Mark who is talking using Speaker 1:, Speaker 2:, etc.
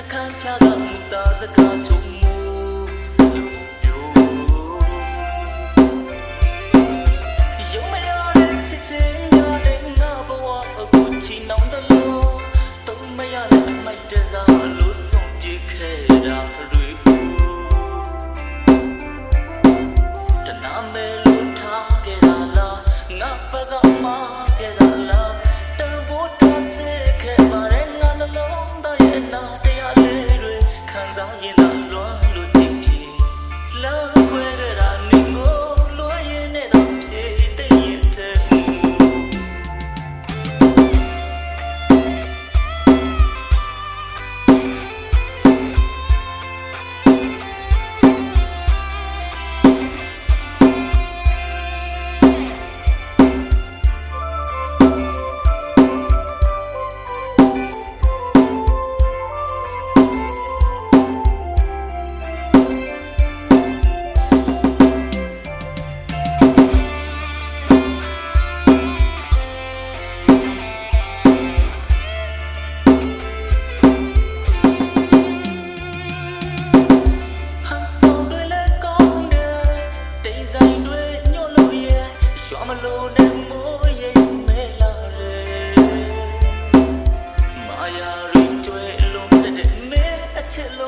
Speaker 1: နှခမ်းဖြာကသာစကားချုံမူစလုံးပြိုယုံမရတဲ့ချစ်ချင်းရတဲ့ငါဘဝအခုချီနှောင်းတယ်လို့တုံးမရတဲ့အမိုက်တစားလို့ဆုံးပြေခဲ့တာတွေဘူးတနာမဲလို့ထားခဲ့တာလားငါဘက်က you know. မလို့နဲ့မိုးရိမ်မဲ့လာလေမာယာရိတွေ့လုံးတဲ့မဲအချက်လုံး